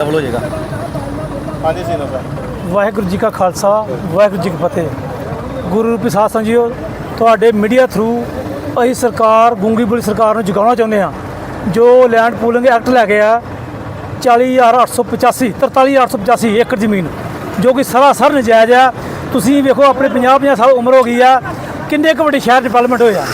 Double ਹੋ ਜਾਏਗਾ। ਹਾਂਜੀ ਸੀ ਸਾਹਿਬ ਵਾਹਿਗੁਰੂ ਜੀ ਕਾ ਖਾਲਸਾ ਵਾਹਿਗੁਰੂ ਜੀ ਕੀ ਫਤਿਹ। ਗੁਰੂ ਰੂਪੀ ਸਾਧ ਸੰਜੀਓ ਤੁਹਾਡੇ ਮੀਡੀਆ ਥਰੂ ਅਸੀਂ ਸਰਕਾਰ ਗੂੰਗੀ ਬੁਲੀ ਸਰਕਾਰ ਨੂੰ ਜਗਾਉਣਾ ਚਾਹੁੰਦੇ ਹਾਂ। ਜੋ ਲੈਂਡ ਪੂਲਿੰਗ ਐਕਟ ਲੈ ਕੇ ਆ 40885 43885 ਏਕੜ ਜ਼ਮੀਨ ਜੋ ਕਿ ਸਰਾਸਰ ਨਜਾਇਜ਼ ਆ। ਤੁਸੀਂ ਵੇਖੋ ਆਪਣੇ 50 50 ਸਾਲ ਉਮਰ ਹੋ ਗਈ ਆ ਕਿੰਨੇ ਕੁ ਵੱਡੇ ਸ਼ਹਿਰ ਡਿਵੈਲਪਮੈਂਟ ਹੋਏ ਆ।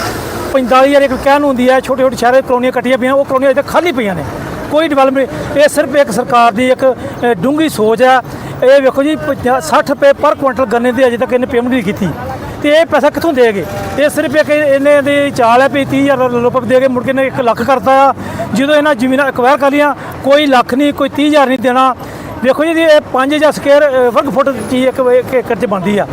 45000 ਏਕੜ ਕਹਿਣ ਨੂੰ ਹੁੰਦੀ ਹੈ ਛੋਟੇ ਛੋਟੇ ਸ਼ਹਿਰਾਂ 'ਚ ਕਲੋਨੀਆਂ ਕੱਟੀਆਂ ਪਈਆਂ ਉਹ ਕਲੋਨੀਆਂ ਅਜੇ ਤੱਕ ਖਾਲੀ ਪਈਆਂ ਨੇ। ਕੋਈ ਡਿਵੈਲਪਮੈਂਟ ਇਹ ਸਿਰਫ ਇੱਕ ਸਰਕਾਰ ਦੀ ਇੱਕ ਅ, ਡੂੰਘੀ ਸੋਚ ਹੈ ਇਹ ਵੇਖੋ ਜੀ 60 ਰੁਪਏ ਪਰ ਕੁਇੰਟਲ ਗੰਨੇ ਦੀ ਅਜੇ ਤੱਕ ਇਹਨੇ ਪੇਮੈਂਟ ਨਹੀਂ ਕੀਤੀ। ਤੇ ਇਹ ਪੈਸਾ ਕਿੱਥੋਂ ਦੇਗੇ ਇਹ ਸਿਰਫ ਇੱਕ ਇਹਨੇ ਦੀ ਚਾਲ ਹੈ ਵੀ 30000 ਰੁਪਏ ਦੇ ਕੇ ਮੁੜ ਕੇ ਨੇ 1 ਲੱਖ ਕਰਤਾ ਜਦੋਂ ਇਹਨਾਂ ਜ਼ਮੀਨਾਂ ਐਕਵਾਇਰ ਕਰ ਲਈਆਂ ਕੋਈ ਲੱਖ ਨਹੀਂ ਕੋਈ 30000 ਨਹੀਂ ਦੇਣਾ। ਵੇਖੋ ਜੀ ਇਹ 5000 ਸਕੁਅਰ ਵਰਗ ਫੁੱਟ ਚੀਜ਼ ਇੱਕ ਏਕੜ 'ਚ ਬਣਦੀ ਆ।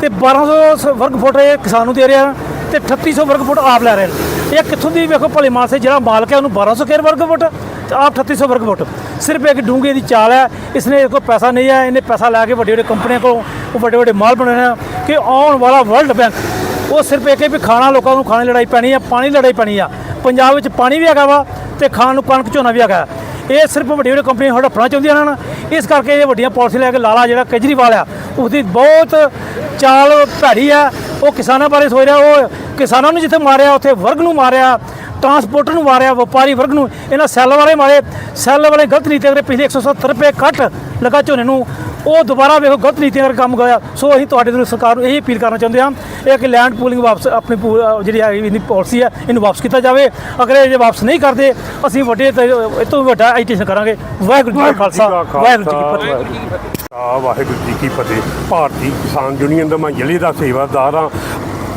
ਤੇ 1200 ਵਰਗ ਫੁੱਟ ਇਹ ਕਿਸਾਨ ਨੂੰ ਦੇ ਰਿਹਾ ਤੇ 3800 ਵਰਗ ਫੁੱਟ ਆਪ ਲੈ ਰਹੇ ਨੇ। ਇਹ ਕਿੱਥੋਂ ਦੀ ਵੇਖੋ ਭਲੇ ਮਾਨਸੇ ਜਿਹੜਾ ਮਾਲਕ ਹੈ ਉਹਨੂੰ 1200 ਸਕੁਅਰ ਵਰਗ ਫੁੱਟ ਆਪ 3800 ਵਰਗ ਫੁੱਟ। ਸਿਰਫ ਇੱਕ ਡੂੰਘੇ ਦੀ ਚਾਲ ਹੈ। ਇਸਨੇ ਕੋਈ ਪੈਸਾ ਨਹੀਂ ਹੈ। ਇਹਨੇ ਪੈਸਾ ਲੈ ਕੇ ਵੱਡੇ ਵੱਡੇ ਕੰਪਨੀਆਂ ਕੋਲੋਂ ਉਹ ਵੱਡੇ ਵੱਡੇ ਮਾਲ ਬਣਾਉਣੇ ਆ ਕਿ ਆਉਣ ਵਾਲਾ ਵਰਲਡ ਬੈਂਕ ਉਹ ਸਿਰਫ ਇੱਕ ਹੈ ਵੀ ਖਾਣਾ ਲੋਕਾਂ ਨੂੰ ਖਾਣੇ ਲੜਾਈ ਪੈਣੀ ਆ, ਪਾਣੀ ਲੜਾਈ ਪੈਣੀ ਆ। ਪੰਜਾਬ ਵਿੱਚ ਪਾਣੀ ਵੀ ਹੈਗਾ ਵਾ ਤੇ ਖਾਣ ਨੂੰ ਕਣਕ ਝੋਨਾ ਵੀ ਹੈਗਾ। ਇਹ ਸਿਰਫ ਵੱਡੀ ਵੱਡੀ ਕੰਪਨੀਆਂ ਸਾਡਾ ਫੜਨਾ ਚਾਹੁੰਦੀਆਂ ਹਨ ਇਸ ਕਰਕੇ ਇਹ ਵੱਡੀਆਂ ਪਾਲਿਸੀ ਲੈ ਕੇ ਲਾਲਾ ਜਿਹੜਾ ਕੇਜਰੀਵਾਲ ਆ ਉਸਦੀ ਬਹੁਤ ਚਾਲ ਭੈੜੀ ਆ। ਉਹ ਕਿਸਾਨਾਂ ਬਾਰੇ ਸੋਚ ਰਿਹਾ, ਉਹ ਕਿਸਾਨਾਂ ਨੂੰ ਜਿੱਥੇ ਮਾਰਿਆ, ਉੱਥੇ ਵਰਗ ਨੂੰ ਮਾਰਿਆ। ਟਰਾਂਸਪੋਰਟਰ ਨੂੰ ਮਾਰਿਆ ਵਪਾਰੀ ਵਰਗ ਨੂੰ। ਇਹਨਾਂ ਸੈੱਲ ਵਾਲੇ ਮਾਰੇ। ਸੈੱਲ ਵਾਲੇ ਗਲਤ ਨੀਤੀ ਅਗਰ ਪਿਛਲੇ 170 ਰੁਪਏ ਕੱਟ ਲਗਾ ਝੋਨੇ ਨੂੰ। ਉਹ ਦੁਬਾਰਾ ਵੇਖੋ ਗਲਤ ਨੀਤੀ ਅਗਰ ਕੰਮ ਗਿਆ ਸੋ ਅਸੀਂ ਤੁਹਾਡੇ ਤੋਂ ਸਰਕਾਰ ਨੂੰ ਇਹ ਅਪੀਲ ਕਰਨਾ ਚਾਹੁੰਦੇ ਹਾਂ ਇਹ ਕਿ ਲੈਂਡ ਪੂਲਿੰਗ ਵਾਪਸ ਆਪਣੀ ਜਿਹੜੀ ਹੈਗੀ ਇਹਦੀ ਪਾਲਿਸੀ ਹੈ ਇਹਨੂੰ ਵਾਪਸ ਕੀਤਾ ਜਾਵੇ। ਅਗਰ ਇਹ ਵਾਪਸ ਨਹੀਂ ਕਰਦੇ ਅਸੀਂ ਵੱਡੇ ਇਹ ਤੋਂ ਵੱਡਾ ਐਜੀਟੇਸ਼ਨ ਕਰਾਂਗੇ। ਵਾਹਿਗੁਰੂ ਜੀ ਕਾ ਖਾਲਸਾ ਵਾਹਿਗੁਰੂ ਜੀ ਕੀ ਫਤਿਹ। ਆ ਵਾਹਿਗੁਰੂ ਜੀ ਕੀ ਫਤਿਹ। ਭਾਰਤੀ ਕਿਸਾਨ ਯੂਨੀਅਨ ਦਾ ਮੈਂ ਜ਼ਿਲ੍ਹੇ ਦਾ ਸੇਵਾਦਾਰ ਹਾਂ।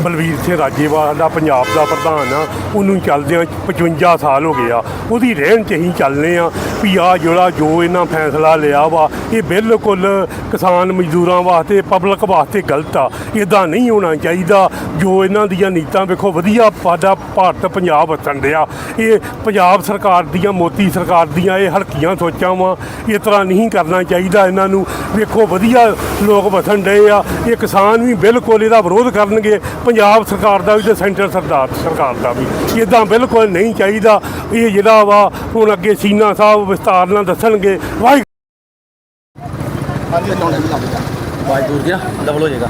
ਬਲਵੀਰ ਸਿੰਘ ਰਾਜੇਵਾਲ ਦਾ, ਪੰਜਾਬ ਦਾ ਪ੍ਰਧਾਨ ਆ, ਉਹਨੂੰ ਚੱਲਦਿਆਂ 55 ਸਾਲ ਹੋ ਗਏ ਆ। ਉਹਦੀ ਰਹਿਣ 'ਚ ਅਸੀਂ ਚੱਲਨੇ ਆ ਵੀ ਆ ਜਿਹੜਾ ਜੋ ਇਹਨਾਂ ਫੈਸਲਾ ਲਿਆ ਵਾ, ਇਹ ਬਿਲਕੁਲ ਕਿਸਾਨ ਮਜ਼ਦੂਰਾਂ ਵਾਸਤੇ ਪਬਲਿਕ ਵਾਸਤੇ ਗਲਤ ਆ। ਇਦਾਂ ਨਹੀਂ ਹੋਣਾ ਚਾਹੀਦਾ। ਜੋ ਇਹਨਾਂ ਦੀਆਂ ਨੀਤਾਂ ਵੇਖੋ, ਵਧੀਆ ਸਾਡਾ ਭਾਰਤ ਪੰਜਾਬ ਵਸਣ ਰਿਹਾ ਇਹ ਪੰਜਾਬ ਸਰਕਾਰ ਦੀਆਂ, ਮੋਦੀ ਸਰਕਾਰ ਦੀਆਂ ਇਹ ਹਲਕੀਆਂ ਸੋਚਾਂ ਵਾ, ਇਸ ਤਰ੍ਹਾਂ ਨਹੀਂ ਕਰਨਾ ਚਾਹੀਦਾ ਇਹਨਾਂ ਨੂੰ। ਵੇਖੋ, ਵਧੀਆ ਲੋਕ ਵਸਣ ਡਏ ਆ। ਇਹ ਕਿਸਾਨ ਵੀ ਬਿਲਕੁਲ ਇਹਦਾ ਵਿਰੋਧ ਕਰਨਗੇ ਪੰਜਾਬ ਸਰਕਾਰ ਦਾ ਵੀ ਤੇ ਸੈਂਟਰ ਸਰਦਾਰ ਸਰਕਾਰ ਦਾ ਵੀ। ਇਦਾਂ ਬਿਲਕੁਲ ਨਹੀਂ ਚਾਹੀਦਾ। ਇਹ ਜਿਹੜਾ ਵਾ ਹੁਣ ਅੱਗੇ ਸੀਨਾ ਸਾਹਿਬ ਵਿਸਤਾਰ ਨਾਲ ਦੱਸਣਗੇ। ਵਾਹਿਗੁਰੂ ਹਾਂਜੀ ਦੂਰ ਗਿਆ ਡਬਲ ਹੋ ਜਾਏਗਾ।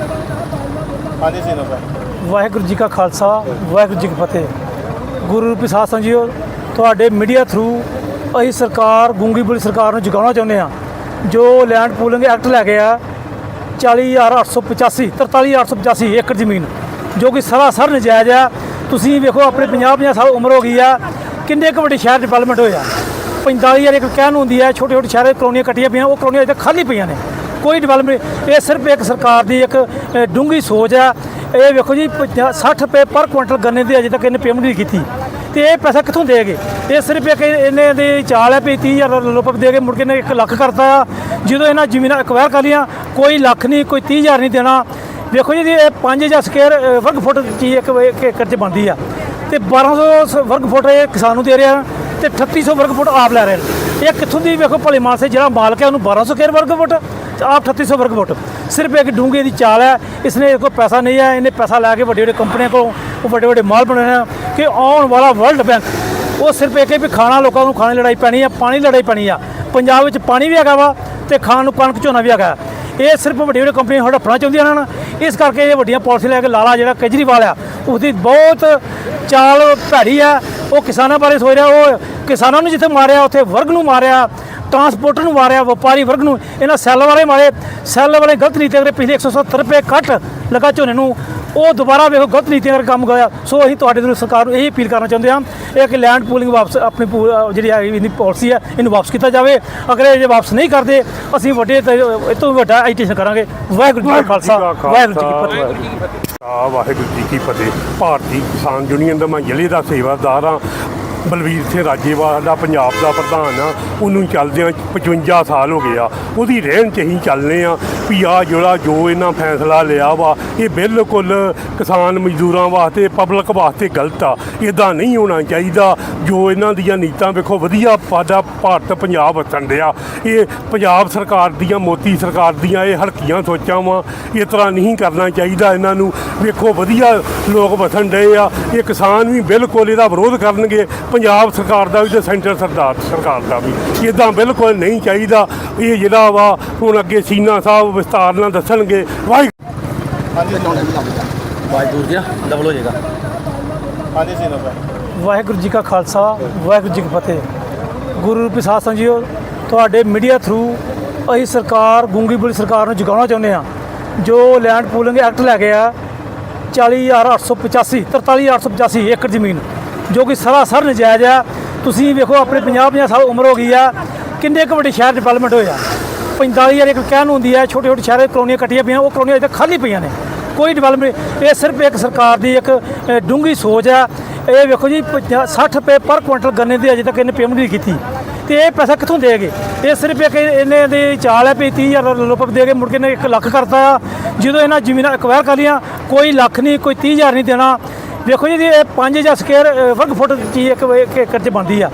ਹਾਂਜੀ ਸੀ ਸਾਹਿਬ। ਵਾਹਿਗੁਰੂ ਜੀ ਕਾ ਖਾਲਸਾ ਵਾਹਿਗੁਰੂ ਜੀ ਕੀ ਫਤਿਹ। ਗੁਰੂ ਰੂਪੀ ਸਾਧ ਸੰਜੀਓ ਤੁਹਾਡੇ ਮੀਡੀਆ ਥਰੂ ਅਸੀਂ ਸਰਕਾਰ ਗੂੰਗੀ ਬੁਲੀ ਸਰਕਾਰ ਨੂੰ ਜਗਾਉਣਾ ਚਾਹੁੰਦੇ ਹਾਂ। ਜੋ ਲੈਂਡ ਪੂਲਿੰਗ ਐਕਟ ਲੈ ਕੇ ਆ 40885 43885 ਏਕੜ ਜ਼ਮੀਨ। ਜੋ ਕਿ ਸਰਾਸਰ ਨਜਾਇਜ਼ ਆ। ਤੁਸੀਂ ਵੇਖੋ ਆਪਣੇ 50 50 ਸਾਲ ਉਮਰ ਹੋ ਗਈ ਆ। ਕਿੰਨੇ ਕੁ ਵੱਡੇ ਸ਼ਹਿਰ ਡਿਵੈਲਪਮੈਂਟ ਹੋਏ ਆ? 45000 ਇੱਕ ਕਹਿਣ ਨੂੰ ਹੁੰਦੀ ਹੈ ਛੋਟੇ ਛੋਟੇ ਸ਼ਹਿਰਾਂ 'ਚ ਕਲੋਨੀਆਂ ਕੱਟੀਆਂ ਪਈਆਂ ਉਹ ਕਲੋਨੀਆਂ ਅਜੇ ਖਾਲੀ ਪਈਆਂ ਨੇ। ਕੋਈ ਡਿਵੈਲਪਮੈਂਟ ਇਹ ਸਿਰਫ ਇੱਕ ਸਰਕਾਰ ਦੀ ਇੱਕ ਅ, ਡੂੰਘੀ ਸੋਚ ਹੈ ਇਹ ਵੇਖੋ ਜੀ 60 ਰੁਪਏ ਪਰ ਕੁਇੰਟਲ ਗੰਨੇ ਦੀ ਅਜੇ ਤੱਕ ਇਹਨੇ ਪੇਮੈਂਟ ਨਹੀਂ ਕੀਤੀ। ਤੇ ਇਹ ਪੈਸਾ ਕਿੱਥੋਂ ਦੇਗੇ ਇਹ ਸਿਰਫ ਇੱਕ ਇਹਨੇ ਦੀ ਚਾਲ ਹੈ ਵੀ 30000 ਰੁਪਏ ਦੇ ਕੇ ਮੁੜ ਕੇ ਨੇ 1 ਲੱਖ ਕਰਤਾ ਜਦੋਂ ਇਹਨਾਂ ਜ਼ਮੀਨਾਂ ਐਕਵਾਇਰ ਕਰ ਲਈਆਂ ਕੋਈ ਲੱਖ ਨਹੀਂ ਕੋਈ 30000 ਨਹੀਂ ਦੇਣਾ। ਵੇਖੋ ਜੀ ਇਹ 5000 ਸਕੁਅਰ ਅ, ਵਰਗ ਫੁੱਟ ਚੀਜ਼ ਇੱਕ ਇੱਕ ਏਕੜ 'ਚ ਬਣਦੀ ਆ। ਤੇ 1200 ਵਰਗ ਫੁੱਟ ਇਹ ਕਿਸਾਨ ਨੂੰ ਦੇ ਰਿਹਾ ਤੇ 3800 ਵਰਗ ਫੁੱਟ ਆਪ ਲੈ ਰਹੇ ਨੇ। ਇਹ ਕਿੱਥੋਂ ਦੀ ਵੇਖੋ ਭਲੇ ਮਾਨਸੇ ਜਿਹੜਾ ਮਾਲਕ ਹੈ ਉਹਨੂੰ 1200 ਸਕੁਅਰ ਵਰਗ ਫੁੱਟ ਤੇ ਆਪ 3800 ਵਰਗ ਫੁੱਟ। ਸਿਰਫ ਇੱਕ ਡੂੰਘੇ ਦੀ ਚਾਲ ਹੈ ਇਸਨੇ ਕੋਈ ਪੈਸਾ ਨਹੀਂ ਹੈ ਇਹਨੇ ਪੈਸਾ ਲੈ ਕੇ ਵੱਡੇ ਵੱਡੇ ਕੰਪਨੀਆਂ ਕੋਲੋਂ ਉਹ ਵੱਡੇ ਵੱਡੇ ਮਾਲ ਬਣਾਉਣੇ ਆ ਕਿ ਆਉਣ ਵਾਲਾ ਵਰਲਡ ਬੈਂਕ ਉਹ ਸਿਰਫ ਇੱਕ ਵੀ ਖਾਣਾ ਲੋਕਾਂ ਨੂੰ ਖਾਣੇ ਲੜਾਈ ਪੈਣੀ ਆ ਪਾਣੀ ਲੜਾਈ ਪੈਣੀ ਆ। ਪੰਜਾਬ ਵਿੱਚ ਪਾਣੀ ਵੀ ਹੈਗਾ ਵਾ ਤੇ ਖਾਣ ਨੂੰ ਕਣਕ ਝੋਨਾ ਵੀ ਹੈਗਾ। ਇਹ ਸਿਰਫ ਵੱਡੀਆਂ ਵੱਡੀਆਂ ਕੰਪਨੀਆਂ ਸਾਡਾ ਫੜਨਾ ਚਾਹੁੰਦੀਆਂ ਹਨ ਇਸ ਕਰਕੇ ਇਹ ਵੱਡੀਆਂ ਪਾਲਿਸੀ ਲੈ ਕੇ ਲਾਲਾ ਜਿਹੜਾ ਕੇਜਰੀਵਾਲ ਆ, ਉਹਦੀ ਬਹੁਤ ਚਾਲ ਭੈੜੀ ਆ। ਉਹ ਕਿਸਾਨਾਂ ਬਾਰੇ ਸੋਚ ਰਿਹਾ, ਉਹ ਕਿਸਾਨਾਂ ਨੂੰ ਜਿੱਥੇ ਮਾਰਿਆ, ਉੱਥੇ ਵਰਗ ਨੂੰ ਮਾਰਿਆ ਟਰਾਂਸਪੋਰਟਰ ਨੂੰ ਮਾਰਿਆ, ਵਪਾਰੀ ਵਰਗ ਨੂੰ, ਇਹਨਾਂ ਸੈੱਲ ਵਾਲੇ ਮਾਰੇ। ਸੈੱਲ ਵਾਲੇ ਗਲਤ ਨੀਤੀ ਅਗਰ ਪਿਛਲੇ 170 ਰੁਪਏ ਕੱਟ ਲਗਾ ਝੋਨੇ ਨੂੰ। ਉਹ ਦੁਬਾਰਾ ਵੇਖੋ ਗਲਤ ਨੀਤੀ ਅਗਰ ਕੰਮ ਗਿਆ ਸੋ ਅਸੀਂ ਤੁਹਾਡੇ ਤੋਂ ਸਰਕਾਰ ਨੂੰ ਇਹ ਅਪੀਲ ਕਰਨਾ ਚਾਹੁੰਦੇ ਹਾਂ ਇਹ ਕਿ ਲੈਂਡ ਪੂਲਿੰਗ ਵਾਪਸ ਆਪਣੀ ਜਿਹੜੀ ਹੈਗੀ ਇਹਦੀ ਪਾਲਿਸੀ ਹੈ ਇਹਨੂੰ ਵਾਪਸ ਕੀਤਾ ਜਾਵੇ। ਅਗਰ ਇਹ ਵਾਪਸ ਨਹੀਂ ਕਰਦੇ ਅਸੀਂ ਵੱਡੇ ਇਹ ਤੋਂ ਵੱਡਾ ਐਜੀਟੇਸ਼ਨ ਕਰਾਂਗੇ। ਵਾਹਿਗੁਰੂ ਜੀ ਕਾ ਖਾਲਸਾ ਵਾਹਿਗੁਰੂ ਜੀ ਕੀ ਫਤਿਹ। ਆ ਵਾਹਿਗੁਰੂ ਜੀ ਕੀ ਫਤਿਹ। ਭਾਰਤੀ ਕਿਸਾਨ ਯੂਨੀਅਨ ਦਾ ਮੈਂ ਜ਼ਿਲ੍ਹੇ ਦਾ ਸੇਵਾਦਾਰ ਹਾਂ। ਬਲਵੀਰ ਸਿੰਘ ਰਾਜੇਵਾਲ ਦਾ ਪੰਜਾਬ ਦਾ ਪ੍ਰਧਾਨ ਆ ਉਹਨੂੰ ਚੱਲਦਿਆਂ 55 ਸਾਲ ਹੋ ਗਏ ਆ। ਉਹਦੀ ਰਹਿਣ 'ਚ ਅਸੀਂ ਚੱਲਨੇ ਆ। ਵੀ ਆ ਜਿਹੜਾ ਜੋ ਇਹਨਾਂ ਫੈਸਲਾ ਲਿਆ ਵਾ, ਇਹ ਬਿਲਕੁਲ ਕਿਸਾਨ ਮਜ਼ਦੂਰਾਂ ਵਾਸਤੇ ਪਬਲਿਕ ਵਾਸਤੇ ਗਲਤ ਆ। ਇਦਾਂ ਨਹੀਂ ਹੋਣਾ ਚਾਹੀਦਾ। ਜੋ ਇਹਨਾਂ ਦੀਆਂ ਨੀਤਾਂ ਵੇਖੋ, ਵਧੀਆ ਸਾਡਾ ਭਾਰਤ ਪੰਜਾਬ ਵਸਣ ਡਿਆ। ਇਹ ਪੰਜਾਬ ਸਰਕਾਰ ਦੀਆਂ, ਮੋਦੀ ਸਰਕਾਰ ਦੀਆਂ ਇਹ ਹਲਕੀਆਂ ਸੋਚਾਂ ਵਾ। ਇਸ ਤਰ੍ਹਾਂ ਨਹੀਂ ਕਰਨਾ ਚਾਹੀਦਾ ਇਹਨਾਂ ਨੂੰ। ਵੇਖੋ, ਵਧੀਆ ਲੋਕ ਵਸਣ ਡਏ ਆ। ਇਹ ਕਿਸਾਨ ਵੀ ਬਿਲਕੁਲ ਇਹਦਾ ਵਿਰੋਧ ਕਰਨਗੇ। ਪੰਜਾਬ ਸਰਕਾਰ ਦਾ ਵੀ ਤੇ ਸੈਂਟਰ ਸਰਦਾਰ ਸਰਕਾਰ ਦਾ ਵੀ। ਇਦਾਂ ਬਿਲਕੁਲ ਨਹੀਂ ਚਾਹੀਦਾ। ਇਹ ਜਿਹੜਾ ਵਾ ਹੁਣ ਅੱਗੇ ਸੀਨਾ ਸਾਹਿਬ ਵਿਸਤਾਰ ਨਾਲ ਦੱਸਣਗੇ। ਵਾਹਿਗੁਰੂ ਹਾਂਜੀ ਆਵਾਜ਼ ਦੂਰ ਗਿਆ ਡਬਲ ਹੋ ਜਾਏਗਾ ਹਾਂਜੀ ਸੀਨਾ ਸਾਹਿਬ। ਵਾਹਿਗੁਰੂ ਜੀ ਕਾ ਖਾਲਸਾ ਵਾਹਿਗੁਰੂ ਜੀ ਕੀ ਫਤਿਹ। ਗੁਰੂ ਰੂਪੀ ਸਾਧ ਸੰਜੀਓ ਤੁਹਾਡੇ ਮੀਡੀਆ ਥਰੂ ਅਸੀਂ ਸਰਕਾਰ ਗੂੰਗੀ ਬੁਲੀ ਸਰਕਾਰ ਨੂੰ ਜਗਾਉਣਾ ਚਾਹੁੰਦੇ ਹਾਂ। ਜੋ ਲੈਂਡ ਪੂਲਿੰਗ ਐਕਟ ਲੈ ਕੇ ਆ 40885 43885 ਏਕੜ ਜ਼ਮੀਨ ਜੋ ਕਿ ਸਰਾਸਰ ਨਜਾਇਜ਼ ਆ ਤੁਸੀਂ ਵੇਖੋ ਆਪਣੇ 50 50 ਸਾਲ ਉਮਰ ਹੋ ਗਈ ਆ ਕਿੰਨੇ ਕੁ ਵੱਡੇ ਸ਼ਹਿਰ ਡਿਵੈਲਪਮੈਂਟ ਹੋਇਆ 45000 ਇੱਕ ਕਹਿਣ ਹੁੰਦੀ ਹੈ ਛੋਟੇ ਛੋਟੇ ਸ਼ਹਿਰ ਕਲੋਨੀਆਂ ਕੱਟੀਆਂ ਪਈਆਂ ਉਹ ਕਲੋਨੀਆਂ ਅਜੇ ਤੱਕ ਖਾਲੀ ਪਈਆਂ ਨੇ। ਕੋਈ ਡਿਵੈਲਪਮੈਂਟ ਇਹ ਸਿਰਫ ਇੱਕ ਸਰਕਾਰ ਦੀ ਇੱਕ ਅ, ਡੂੰਘੀ ਸੋਚ ਹੈ ਇਹ ਵੇਖੋ ਜੀ 60 ਰੁਪਏ ਪਰ ਕੁਇੰਟਲ ਗੰਨੇ ਦੀ ਅਜੇ ਤੱਕ ਇਹਨੇ ਪੇਮੈਂਟ ਨਹੀਂ ਕੀਤੀ। ਤੇ ਇਹ ਪੈਸਾ ਕਿੱਥੋਂ ਦੇਗੇ ਇਹ ਸਿਰਫ ਇੱਕ ਇਹਨੇ ਦੀ ਚਾਲ ਹੈ ਵੀ 30000 ਲੋਪ ਦੇ ਕੇ ਮੁੜ ਕੇ ਨੇ 1 ਲੱਖ ਕਰਤਾ ਆ। ਜਦੋਂ ਇਹਨਾਂ ਜ਼ਮੀਨਾਂ ਐਕਵਾਇਰ ਕਰ ਲੀਆਂ ਕੋਈ ਲੱਖ ਨਹੀਂ ਕੋਈ 30000 ਨਹੀਂ ਦੇਣਾ। ਵੇਖੋ ਜੀ ਇਹ 5000 ਸਕੁਅਰ ਸਕੇਅਰ ਵਰਗ ਫੁੱਟ ਚੀਜ਼ ਇੱਕ ਇੱਕ ਏਕੜ 'ਚ ਬਣਦੀ ਆ।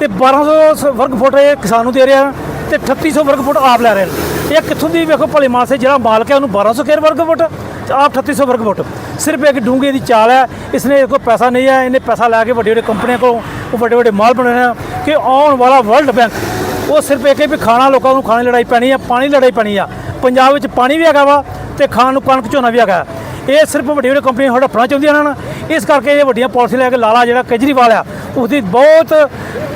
ਤੇ 1200 ਸ- ਵਰਗ ਫੁੱਟ ਇਹ ਕਿਸਾਨ ਨੂੰ ਦੇ ਰਿਹਾ ਤੇ 3800 ਵਰਗ ਫੁੱਟ ਆਪ ਲੈ ਰਹੇ ਨੇ। ਇਹ ਕਿੱਥੋਂ ਦੀ ਵੇਖੋ ਭਲੇ ਮਾਸੇ ਜਿਹੜਾ ਮਾਲਕ ਹੈ ਉਹਨੂੰ 1200 ਸਕੁਅਰ ਵਰਗ ਫੁੱਟ ਤੇ ਆਪ 3800 ਵਰਗ ਫੁੱਟ। ਸਿਰਫ ਇੱਕ ਡੂੰਘੇ ਦੀ ਚਾਲ ਹੈ, ਇਸਨੇ ਕੋਈ ਪੈਸਾ ਨਹੀਂ ਹੈ, ਇਹਨੇ ਪੈਸਾ ਲੈ ਕੇ ਵੱਡੇ ਵੱਡੇ ਕੰਪਨੀਆਂ ਕੋਲ ਉਹ ਵੱਡੇ ਵੱਡੇ ਮਾਲ ਬਣਾਉਣੇ ਆ ਕਿ ਆਉਣ ਵਾਲਾ ਵਰਲਡ ਬੈਂਕ ਉਹ ਸਿਰਫ ਇੱਕ ਹੈ ਵੀ ਖਾਣਾ ਲੋਕਾਂ ਨੂੰ ਖਾਣੇ ਲੜਾਈ ਪੈਣੀ ਆ, ਪਾਣੀ ਲੜਾਈ ਪੈਣੀ ਆ। ਪੰਜਾਬ ਵਿੱਚ ਪਾਣੀ ਵੀ ਹੈਗਾ ਵਾ ਤੇ ਖਾਣ ਨੂੰ ਕਣਕ ਝੋਨਾ ਵੀ ਹੈਗਾ। ਇਹ ਸਿਰਫ ਵੱਡੀਆਂ ਵੱਡੀਆਂ ਕੰਪਨੀਆਂ ਹੜੱਪਣਾ ਚਾਹੁੰਦੀਆਂ ਹਨ ਇਸ ਕਰਕੇ ਇਹ ਵੱਡੀਆਂ ਪਾਲਿਸੀ ਲੈ ਕੇ ਲਾਲਾ ਜਿਹੜਾ ਕੇਜਰੀਵਾਲ ਆ ਉਸਦੀ ਬਹੁਤ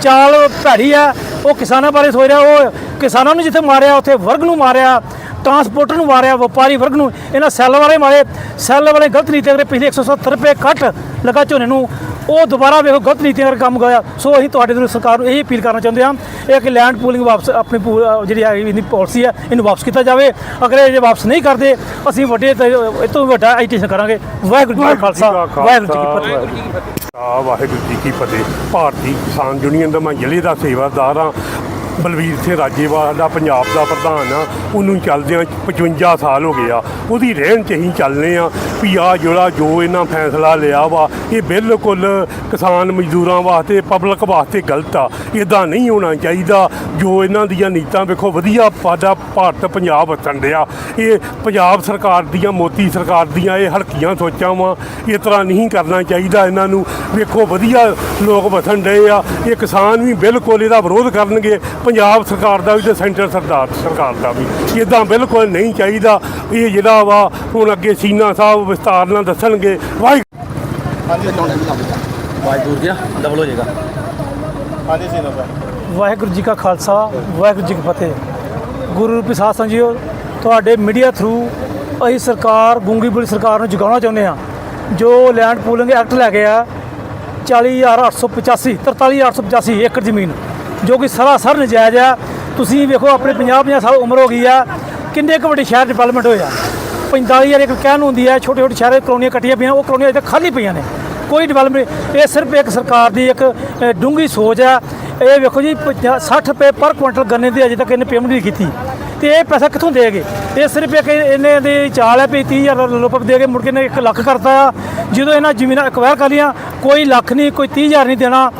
ਚਾਲ ਭੈੜੀ ਆ। ਉਹ ਕਿਸਾਨਾਂ ਬਾਰੇ ਸੋਚ ਰਿਹਾ, ਉਹ ਕਿਸਾਨਾਂ ਨੂੰ ਜਿੱਥੇ ਮਾਰਿਆ, ਉੱਥੇ ਵਰਗ ਨੂੰ ਮਾਰਿਆ ਟਰਾਂਸਪੋਰਟਰ ਨੂੰ ਮਾਰਿਆ, ਵਪਾਰੀ ਵਰਗ ਨੂੰ, ਇਹਨਾਂ ਸੈੱਲ ਵਾਲੇ ਮਾਰੇ। ਸੈੱਲ ਵਾਲੇ ਗਲਤ ਨੀਤੀ ਅਗਰ ਪਿਛਲੇ 170 ਰੁਪਏ ਕੱਟ ਲਗਾ ਝੋਨੇ ਨੂੰ। ਉਹ ਦੁਬਾਰਾ ਵੇਖੋ ਗਲਤ ਨੀਤੀ ਅਗਰ ਕੰਮ ਗਿਆ ਸੋ ਅਸੀਂ ਤੁਹਾਡੇ ਤੋਂ ਸਰਕਾਰ ਨੂੰ ਇਹ ਅਪੀਲ ਕਰਨਾ ਚਾਹੁੰਦੇ ਹਾਂ ਇਹ ਕਿ ਲੈਂਡ ਪੂਲਿੰਗ ਵਾਪਸ ਆਪਣੀ ਜਿਹੜੀ ਹੈ ਇਹਦੀ ਪਾਲਿਸੀ ਹੈ ਇਹਨੂੰ ਵਾਪਸ ਕੀਤਾ ਜਾਵੇ। ਅਗਰ ਇਹ ਵਾਪਸ ਨਹੀਂ ਕਰਦੇ ਅਸੀਂ ਵੱਡੇ ਇਹ ਤੋਂ ਵੱਡਾ ਐਜੀਟੇਸ਼ਨ ਕਰਾਂਗੇ। ਵਾਹਿਗੁਰੂ ਜੀ ਕਾ ਖਾਲਸਾ ਵਾਹਿਗੁਰੂ ਜੀ ਕੀ ਫਤਿਹ। ਆ ਵਾਹਿਗੁਰੂ ਜੀ ਕੀ ਫਤਿਹ। ਭਾਰਤੀ ਕਿਸਾਨ ਯੂਨੀਅਨ ਦਾ ਮੈਂ ਜ਼ਿਲ੍ਹੇ ਦਾ ਸੇਵਾਦਾਰ ਹਾਂ। ਬਲਵੀਰ ਸਿੰਘ ਰਾਜੇਵਾਲ ਦਾ, ਪੰਜਾਬ ਦਾ ਪ੍ਰਧਾਨ ਆ, ਉਹਨੂੰ ਚੱਲਦਿਆਂ 55 ਸਾਲ ਹੋ ਗਏ ਆ। ਉਹਦੀ ਰਹਿਣ ਚ ਅਸੀਂ ਚੱਲਨੇ ਆ ਵੀ ਆ ਜਿਹੜਾ ਜੋ ਇਹਨਾਂ ਫੈਸਲਾ ਲਿਆ ਵਾ, ਇਹ ਬਿਲਕੁਲ ਕਿਸਾਨ ਮਜ਼ਦੂਰਾਂ ਵਾਸਤੇ ਪਬਲਿਕ ਵਾਸਤੇ ਗਲਤ ਆ। ਇਦਾਂ ਨਹੀਂ ਹੋਣਾ ਚਾਹੀਦਾ। ਜੋ ਇਹਨਾਂ ਦੀਆਂ ਨੀਤਾਂ ਵੇਖੋ, ਵਧੀਆ ਸਾਡਾ ਭਾਰਤ ਪੰਜਾਬ ਵਸਣ ਡਿਆ ਇਹ ਪੰਜਾਬ ਸਰਕਾਰ ਦੀਆਂ, ਮੋਦੀ ਸਰਕਾਰ ਦੀਆਂ ਇਹ ਹਲਕੀਆਂ ਸੋਚਾਂ ਵਾ, ਇਸ ਤਰ੍ਹਾਂ ਨਹੀਂ ਕਰਨਾ ਚਾਹੀਦਾ ਇਹਨਾਂ ਨੂੰ। ਵੇਖੋ, ਵਧੀਆ ਲੋਕ ਵਸਣ ਡਏ ਆ। ਇਹ ਕਿਸਾਨ ਵੀ ਬਿਲਕੁਲ ਇਹਦਾ ਵਿਰੋਧ ਕਰਨਗੇ। ਪੰਜਾਬ ਸਰਕਾਰ ਦਾ ਵੀ ਤੇ ਸੈਂਟਰ ਸਰਦਾਰ ਸਰਕਾਰ ਦਾ ਵੀ। ਇਦਾਂ ਬਿਲਕੁਲ ਨਹੀਂ ਚਾਹੀਦਾ ਇਹ ਜਿਹੜਾ ਵਾ ਹੁਣ ਅੱਗੇ ਸੀਨਾ ਸਾਹਿਬ ਵਿਸਤਾਰ ਨਾਲ ਦੱਸਣਗੇ। ਵਾਹਿਗੁਰੂ ਦੂਰ ਗਿਆ ਡਬਲ ਹੋ ਜਾਏਗਾ। ਹਾਂਜੀ ਸੀਨਾ ਸਾਹਿਬ। ਵਾਹਿਗੁਰੂ ਜੀ ਕਾ ਖਾਲਸਾ ਵਾਹਿਗੁਰੂ ਜੀ ਕੀ ਫਤਿਹ। ਗੁਰੂ ਰੂਪੀ ਸਾਧ ਸੰਜੀਓ ਤੁਹਾਡੇ ਮੀਡੀਆ ਥਰੂ ਅਸੀਂ ਸਰਕਾਰ ਗੂੰਗੀ ਬੁਲੀ ਸਰਕਾਰ ਨੂੰ ਜਗਾਉਣਾ ਚਾਹੁੰਦੇ ਹਾਂ। ਜੋ ਲੈਂਡ ਪੂਲਿੰਗ ਐਕਟ ਲੈ ਕੇ ਆ 40885 43885 ਏਕੜ ਜ਼ਮੀਨ। ਜੋ ਕਿ ਸਰਾਸਰ ਨਜਾਇਜ਼ ਆ। ਤੁਸੀਂ ਵੇਖੋ ਆਪਣੇ 50 50 ਸਾਲ ਉਮਰ ਹੋ ਗਈ ਆ। ਕਿੰਨੇ ਕੁ ਵੱਡੇ ਸ਼ਹਿਰ ਡਿਵੈਲਪਮੈਂਟ ਹੋਏ ਆ? 45000 ਇੱਕ ਕਹਿਣ ਨੂੰ ਹੁੰਦੀ ਹੈ ਛੋਟੇ ਛੋਟੇ ਸ਼ਹਿਰ 'ਚ ਕਲੋਨੀਆਂ ਕੱਟੀਆਂ ਪਈਆਂ ਉਹ ਕਲੋਨੀਆਂ ਅਜੇ ਖਾਲੀ ਪਈਆਂ ਨੇ। ਕੋਈ ਡਿਵੈਲਪਮੈਂਟ ਇਹ ਸਿਰਫ ਇੱਕ ਸਰਕਾਰ ਦੀ ਇੱਕ ਅ, ਡੂੰਘੀ ਸੋਚ ਆ। ਇਹ ਵੇਖੋ ਜੀ 60 ਰੁਪਏ ਪਰ ਕੁਇੰਟਲ ਗੰਨੇ ਦੀ ਅਜੇ ਤੱਕ ਇਹਨੇ ਪੇਮੈਂਟ ਨਹੀਂ ਕੀਤੀ। ਤੇ ਇਹ ਪੈਸਾ ਕਿੱਥੋਂ ਦੇਗੇ ਇਹ ਸਿਰਫ ਇੱਕ ਇਹਨੇ ਦੀ ਚਾਲ ਹੈ ਵੀ 30000 ਲੋਪ ਦੇ ਕੇ ਮੁੜ ਕੇ ਨੇ 1 ਲੱਖ ਕਰਤਾ ਆ। ਜਦੋਂ ਇਹਨਾਂ ਜ਼ਮੀਨਾਂ ਐਕਵਾਇਰ ਕਰ ਲੀਆਂ ਕੋਈ ਲੱਖ ਨਹੀਂ ਕੋਈ 30000 ਨਹੀਂ ਦੇਣਾ।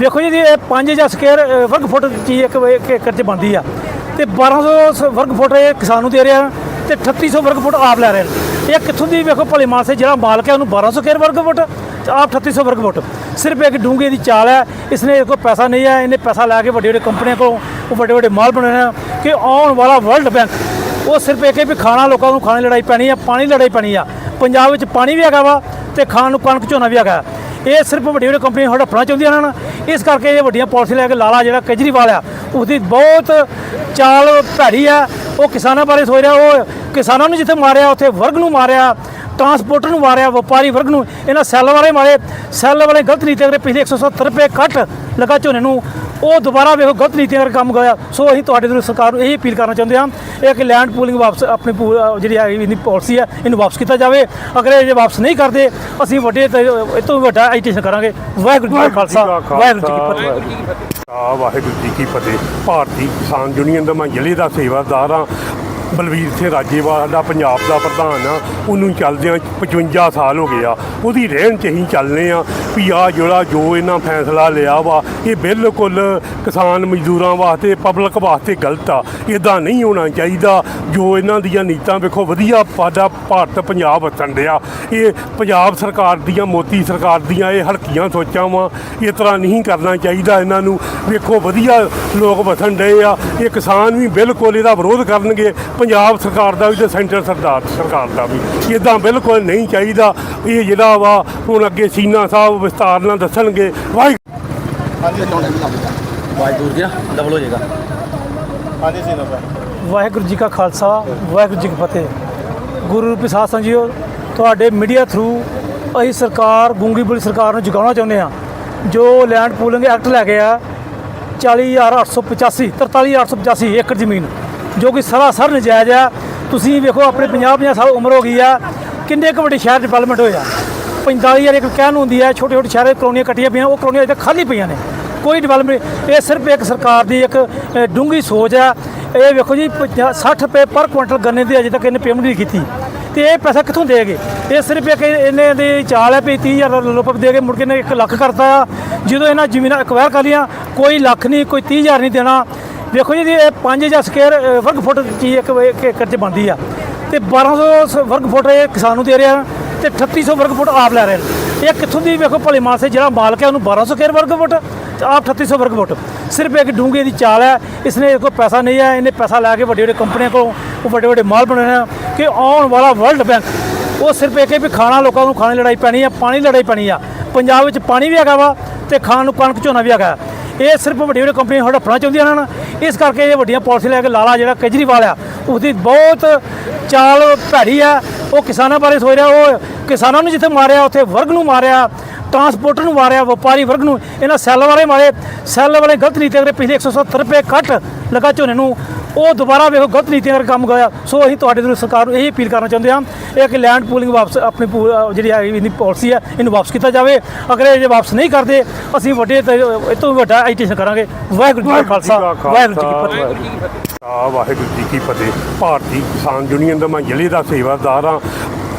ਦੇਖੋ ਜੀ ਇਹ 5000 ਸਕੁਅਰ ਅ, ਵਰਗ ਫੁੱਟ ਚੀਜ਼ ਇੱਕ ਇੱਕ ਏਕੜ 'ਚ ਬਣਦੀ ਆ। ਤੇ 1200 ਸ- ਵਰਗ ਫੁੱਟ ਇਹ ਕਿਸਾਨ ਨੂੰ ਦੇ ਰਿਹਾ ਤੇ 3800 ਵਰਗ ਫੁੱਟ ਆਪ ਲੈ ਰਹੇ ਨੇ। ਇਹ ਕਿੱਥੋਂ ਦੀ ਵੇਖੋ ਭਲੇ ਮਾਨਸੇ ਜਿਹੜਾ ਮਾਲਕ ਹੈ ਉਹਨੂੰ 1200 ਸਕੁਅਰ ਵਰਗ ਫੁੱਟ ਤੇ ਆਪ 3800 ਵਰਗ ਫੁੱਟ। ਸਿਰਫ ਇੱਕ ਡੂੰਘੇ ਦੀ ਚਾਲ ਹੈ ਇਸਨੇ ਕੋਈ ਪੈਸਾ ਨਹੀਂ ਹੈ ਇਹਨੇ ਪੈਸਾ ਲੈ ਕੇ ਵੱਡੇ ਵੱਡੇ ਕੰਪਨੀਆਂ ਕੋਲੋਂ ਉਹ ਵੱਡੇ ਵੱਡੇ ਮਾਲ ਬਣਾਉਣੇ ਆ ਕਿ ਆਉਣ ਵਾਲਾ ਵਰਲਡ ਬੈਂਕ ਉਹ ਸਿਰਫ ਇੱਕ ਹੈ ਵੀ ਖਾਣਾ ਲੋਕਾਂ ਨੂੰ ਖਾਣੇ ਲੜਾਈ ਪੈਣੀ ਆ ਪਾਣੀ ਲੜਾਈ ਪੈਣੀ ਆ। ਪੰਜਾਬ ਵਿੱਚ ਪਾਣੀ ਵੀ ਹੈਗਾ ਵਾ ਤੇ ਖਾਣ ਨੂੰ ਕਣਕ ਝੋਨਾ ਵੀ ਹੈਗਾ। ਇਹ ਸਿਰਫ ਵੱਡੀਆਂ ਵੱਡੀਆਂ ਕੰਪਨੀਆਂ ਹੜੱਪਣਾ ਚਾਹੁੰਦੀਆਂ ਹਨ ਇਸ ਕਰਕੇ ਇਹ ਵੱਡੀਆਂ ਪਾਲਿਸੀ ਲੈ ਕੇ ਲਾਲਾ ਜਿਹੜਾ ਕੇਜਰੀਵਾਲ ਆ ਉਸਦੀ ਬਹੁਤ ਚਾਲ ਭੈੜੀ ਆ। ਉਹ ਕਿਸਾਨਾਂ ਬਾਰੇ ਸੋਚ ਰਿਹਾ, ਉਹ ਕਿਸਾਨਾਂ ਨੂੰ ਜਿੱਥੇ ਮਾਰਿਆ, ਉੱਥੇ ਵਰਗ ਨੂੰ ਮਾਰਿਆ ਟਰਾਂਸਪੋਰਟਰ ਨੂੰ ਮਾਰਿਆ, ਵਪਾਰੀ ਵਰਗ ਨੂੰ, ਇਹਨਾਂ ਸੈੱਲ ਵਾਲੇ ਮਾਰੇ। ਸੈੱਲ ਵਾਲੇ ਗਲਤ ਨੀਤੀ ਅਗਰ ਪਿਛਲੇ 170 ਰੁਪਏ ਕੱਟ ਲਗਾ ਝੋਨੇ ਨੂੰ। ਉਹ ਦੁਬਾਰਾ ਵੇਖੋ ਗਲਤ ਨੀਤੀ ਅਗਰ ਕੰਮ ਗਿਆ ਸੋ ਅਸੀਂ ਤੁਹਾਡੇ ਤੋਂ ਸਰਕਾਰ ਨੂੰ ਇਹ ਅਪੀਲ ਕਰਨਾ ਚਾਹੁੰਦੇ ਹਾਂ ਇਹ ਕਿ ਲੈਂਡ ਪੂਲਿੰਗ ਵਾਪਸ ਆਪਣੀ ਜਿਹੜੀ ਹੈ ਇਹਦੀ ਪਾਲਿਸੀ ਹੈ ਇਹਨੂੰ ਵਾਪਸ ਕੀਤਾ ਜਾਵੇ। ਅਗਰ ਇਹ ਵਾਪਸ ਨਹੀਂ ਕਰਦੇ ਅਸੀਂ ਵੱਡੇ ਇਹ ਤੋਂ ਵੱਡਾ ਐਜੀਟੇਸ਼ਨ ਕਰਾਂਗੇ। ਵਾਹਿਗੁਰੂ ਜੀ ਕਾ ਖਾਲਸਾ ਵਾਹਿਗੁਰੂ ਜੀ ਕੀ ਫਤਿਹ। ਵਾਹਿਗੁਰੂ ਜੀ ਕੀ ਫਤਿਹ। ਭਾਰਤੀ ਕਿਸਾਨ ਯੂਨੀਅਨ ਦਾ ਮੈਂ ਜ਼ਿਲ੍ਹੇ ਦਾ ਸੇਵਾਦਾਰ ਹਾਂ। ਬਲਵੀਰ ਸਿੰਘ ਰਾਜੇਵਾਲ ਦਾ ਪੰਜਾਬ ਦਾ ਪ੍ਰਧਾਨ ਆ, ਉਹਨੂੰ ਚੱਲਦਿਆਂ 55 ਸਾਲ ਹੋ ਗਏ ਆ। ਉਹਦੀ ਰਹਿਣ ਚ ਅਸੀਂ ਚੱਲਨੇ ਆ ਵੀ ਆ ਜਿਹੜਾ ਜੋ ਇਹਨਾਂ ਫੈਸਲਾ ਲਿਆ ਵਾ, ਇਹ ਬਿਲਕੁਲ ਕਿਸਾਨ ਮਜ਼ਦੂਰਾਂ ਵਾਸਤੇ ਪਬਲਿਕ ਵਾਸਤੇ ਗਲਤ ਆ। ਇਦਾਂ ਨਹੀਂ ਹੋਣਾ ਚਾਹੀਦਾ। ਜੋ ਇਹਨਾਂ ਦੀਆਂ ਨੀਤਾਂ ਵੇਖੋ, ਵਧੀਆ ਸਾਡਾ ਭਾਰਤ ਪੰਜਾਬ ਵਸਣ ਡਿਆ। ਇਹ ਪੰਜਾਬ ਸਰਕਾਰ ਦੀਆਂ, ਮੋਦੀ ਸਰਕਾਰ ਦੀਆਂ ਇਹ ਹਲਕੀਆਂ ਸੋਚਾਂ ਵਾ। ਇਸ ਤਰ੍ਹਾਂ ਨਹੀਂ ਕਰਨਾ ਚਾਹੀਦਾ ਇਹਨਾਂ ਨੂੰ। ਵੇਖੋ, ਵਧੀਆ ਲੋਕ ਵਸਣ ਡਏ ਆ। ਇਹ ਕਿਸਾਨ ਵੀ ਬਿਲਕੁਲ ਇਹਦਾ ਵਿਰੋਧ ਕਰਨਗੇ। ਪੰਜਾਬ ਸਰਕਾਰ ਦਾ ਵੀ ਤੇ ਸੈਂਟਰ ਸਰਦਾਰ ਸਰਕਾਰ ਦਾ ਵੀ। ਇਦਾਂ ਬਿਲਕੁਲ ਨਹੀਂ ਚਾਹੀਦਾ ਇਹ ਜਿਹੜਾ ਵਾ ਹੁਣ ਅੱਗੇ ਸੀਨਾ ਸਾਹਿਬ ਵਿਸਤਾਰ ਨਾਲ ਦੱਸਣਗੇ। ਵਾਹਿਗੁਰੂ ਹਾਂਜੀ ਆਵਾਜ਼ ਦੂਰ ਗਿਆ ਡਬਲ ਹੋ ਜਾਏਗਾ। ਹਾਂਜੀ ਸੀਨਾ ਸਾਹਿਬ। ਵਾਹਿਗੁਰੂ ਜੀ ਕਾ ਖਾਲਸਾ ਵਾਹਿਗੁਰੂ ਜੀ ਕੀ ਫਤਿਹ। ਗੁਰੂ ਰੂਪੀ ਸਾਧ ਸੰਜੀਓ ਤੁਹਾਡੇ ਮੀਡੀਆ ਥਰੂ ਅਸੀਂ ਸਰਕਾਰ ਗੂੰਗੀ ਬੁਲੀ ਸਰਕਾਰ ਨੂੰ ਜਗਾਉਣਾ ਚਾਹੁੰਦੇ ਆ ਜੋ ਲੈਂਡ ਪੂਲਿੰਗ ਐਕਟ ਲੈ ਕੇ ਆ 40885 43885 ਏਕੜ ਜ਼ਮੀਨ। ਜੋ ਕਿ ਸਰਾਸਰ ਨਜਾਇਜ਼ ਆ। ਤੁਸੀਂ ਵੇਖੋ ਆਪਣੇ 50 50 ਸਾਲ ਉਮਰ ਹੋ ਗਈ ਆ। ਕਿੰਨੇ ਕੁ ਵੱਡੇ ਸ਼ਹਿਰ ਡਿਵੈਲਪਮੈਂਟ ਹੋਇਆ 45000 ਇੱਕ ਕਹਿਣ ਹੁੰਦੀ ਹੈ ਛੋਟੇ ਛੋਟੇ ਸ਼ਹਿਰਾਂ 'ਚ ਕਲੋਨੀਆਂ ਕੱਟੀਆਂ ਪਈਆਂ ਉਹ ਕਲੋਨੀਆਂ ਅਜੇ ਖਾਲੀ ਪਈਆਂ ਨੇ। ਕੋਈ ਡਿਵੈਲਪਮੈਂਟ ਇਹ ਸਿਰਫ ਇੱਕ ਸਰਕਾਰ ਦੀ ਇੱਕ ਅ, ਡੂੰਘੀ ਸੋਚ ਹੈ ਇਹ ਵੇਖੋ ਜੀ 60 ਰੁਪਏ ਪਰ ਕੁਇੰਟਲ ਗੰਨੇ ਦੀ ਅਜੇ ਤੱਕ ਇਹਨੇ ਪੇਮੈਂਟ ਨਹੀਂ ਕੀਤੀ। ਤੇ ਇਹ ਪੈਸਾ ਕਿੱਥੋਂ ਦੇਗੇ ਇਹ ਸਿਰਫ ਇੱਕ ਇਹਨੇ ਦੀ ਚਾਲ ਹੈ ਵੀ 30000 ਰੁਪਏ ਦੇ ਕੇ ਮੁੜ ਕੇ ਨੇ 1 ਲੱਖ ਕਰਤਾ। ਜਦੋਂ ਇਹਨਾਂ ਜ਼ਮੀਨਾਂ ਐਕਵਾਇਰ ਕਰ ਲਈਆਂ ਕੋਈ ਲੱਖ ਨਹੀਂ ਕੋਈ 30000 ਨਹੀਂ ਦੇਣਾ। ਵੇਖੋ ਜੀ, ਇਹ 5000 ਸਕੁਅਰ ਵਰਗ ਫੁੱਟ ਚੀਜ਼ ਇੱਕ ਇੱਕ ਏਕੜ 'ਚ ਬਣਦੀ ਆ। ਤੇ 1200 ਵਰਗ ਫੁੱਟ ਇਹ ਕਿਸਾਨ ਨੂੰ ਦੇ ਰਿਹਾ ਤੇ 3800 ਵਰਗ ਫੁੱਟ ਆਪ ਲੈ ਰਹੇ ਨੇ। ਇਹ ਕਿੱਥੋਂ ਦੀ ਵੇਖੋ ਭਲੇ ਮਾਨਸੇ ਜਿਹੜਾ ਮਾਲਕ ਹੈ, ਉਹਨੂੰ 1200 ਸਕੁਅਰ ਵਰਗ ਫੁੱਟ ਤੇ ਆਪ 3800 ਵਰਗ ਫੁੱਟ ਸਿਰਫ ਇੱਕ ਡੂੰਘੇ ਦੀ ਚਾਲ ਹੈ, ਇਸਨੇ ਕੋਈ ਪੈਸਾ ਨਹੀਂ ਹੈ, ਇਹਨੇ ਪੈਸਾ ਲੈ ਕੇ ਵੱਡੇ ਵੱਡੇ ਕੰਪਨੀਆਂ ਕੋਲ, ਉਹ ਵੱਡੇ ਵੱਡੇ ਮਾਲ ਬਣਾਉਣੇ ਆ, ਕਿ ਆਉਣ ਵਾਲਾ ਵਰਲਡ ਬੈਂਕ ਉਹ ਸਿਰਫ ਇੱਕ ਹੀ ਵੀ ਖਾਣਾ, ਲੋਕਾਂ ਨੂੰ ਖਾਣੇ ਲੜਾਈ ਪੈਣੀ ਆ, ਪਾਣੀ ਲੜਾਈ ਪੈਣੀ ਆ। ਪੰਜਾਬ ਵਿੱਚ ਪਾਣੀ ਵੀ ਹੈਗਾ ਵਾ ਤੇ ਖਾਣ ਨੂੰ ਕਣਕ ਝੋਨਾ ਵੀ ਹੈਗਾ। ਇਹ ਸਿਰਫ ਵੱਡੀ ਵੱਡੀਆਂ ਕੰਪਨੀਆਂ ਹੜੱਪਣਾ ਚਾਹੁੰਦੀਆਂ ਹਨ। ਇਸ ਕਰਕੇ ਇਹ ਵੱਡੀਆਂ ਪਾਲਿਸੀ ਲੈ ਕੇ ਲਾਲਾ ਜਿਹੜਾ ਕੇਜਰੀਵਾਲ ਆ ਉਸਦੀ ਬਹੁਤ ਚਾਲ ਭੈੜੀ ਆ। ਉਹ ਕਿਸਾਨਾਂ ਬਾਰੇ ਸੋਚ ਰਿਹਾ, ਉਹ ਕਿਸਾਨਾਂ ਨੂੰ ਜਿੱਥੇ ਮਾਰਿਆ, ਉੱਥੇ ਵਰਗ ਨੂੰ ਮਾਰਿਆ ਟਰਾਂਸਪੋਰਟਰ ਨੂੰ ਮਾਰਿਆ, ਵਪਾਰੀ ਵਰਗ ਨੂੰ, ਇਹਨਾਂ ਸੈੱਲ ਵਾਲੇ ਮਾਰੇ। ਸੈੱਲ ਵਾਲੇ ਗਲਤ ਨੀਤੀ ਅਗਰ ਪਿਛਲੇ 170 ਰੁਪਏ ਕੱਟ ਲਗਾ ਝੋਨੇ ਨੂੰ। ਉਹ ਦੁਬਾਰਾ ਵੇਖੋ ਗਲਤ ਨੀਤੀ ਅਗਰ ਕੰਮ ਗਿਆ ਸੋ ਅਸੀਂ ਤੁਹਾਡੇ ਤੋਂ ਸਰਕਾਰ ਨੂੰ ਇਹ ਅਪੀਲ ਕਰਨਾ ਚਾਹੁੰਦੇ ਹਾਂ ਇਹ ਕਿ ਲੈਂਡ ਪੂਲਿੰਗ ਵਾਪਸ ਆਪਣੀ ਜਿਹੜੀ ਹੈ ਇਹਦੀ ਪਾਲਿਸੀ ਹੈ ਇਹਨੂੰ ਵਾਪਸ ਕੀਤਾ ਜਾਵੇ। ਅਗਰ ਇਹ ਜੇ ਵਾਪਸ ਨਹੀਂ ਕਰਦੇ ਅਸੀਂ ਵੱਡੇ ਤੇ ਵੱਡਾ ਐਜੀਟੇਸ਼ਨ ਕਰਾਂਗੇ। ਵਾਹਿਗੁਰੂ ਜੀ ਕਾ ਖਾਲਸਾ ਵਾਹਿਗੁਰੂ ਜੀ ਕੀ ਫਤਿਹ। ਵਾਹਿਗੁਰੂ ਜੀ ਕੀ ਫਤਿਹ। ਭਾਰਤੀ ਕਿਸਾਨ ਯੂਨੀਅਨ ਦਾ ਮੈਂ ਜ਼ਿਲ੍ਹੇ ਦਾ ਸੇਵਾਦਾਰ ਹਾਂ।